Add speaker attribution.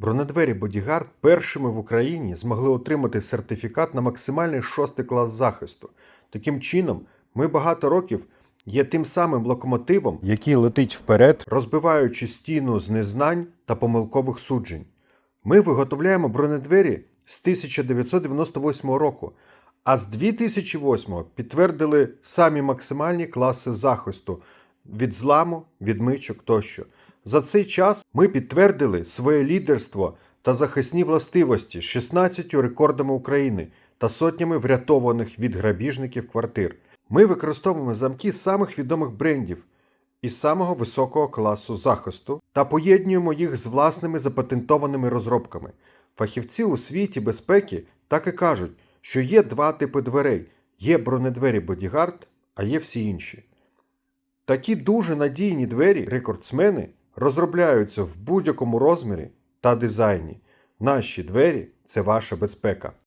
Speaker 1: Бронедвері Bodyguard першими в Україні змогли отримати сертифікат на максимальний шостий клас захисту. Таким чином, ми багато років є тим самим локомотивом, який летить вперед, розбиваючи стіну з незнань та помилкових суджень. Ми виготовляємо бронедвері з 1998 року, а з 2008 підтвердили самі максимальні класи захисту від зламу, відмичок тощо. За цей час ми підтвердили своє лідерство та захисні властивості з 16 рекордами України та сотнями врятованих від грабіжників квартир. Ми використовуємо замки самих відомих брендів і самого високого класу захисту та поєднуємо їх з власними запатентованими розробками. Фахівці у світі безпеки так і кажуть, що є два типи дверей: є бронедвері Bodyguard, а є всі інші. Такі дуже надійні двері рекордсмени розробляються в будь-якому розмірі та дизайні. Наші двері це ваша безпека.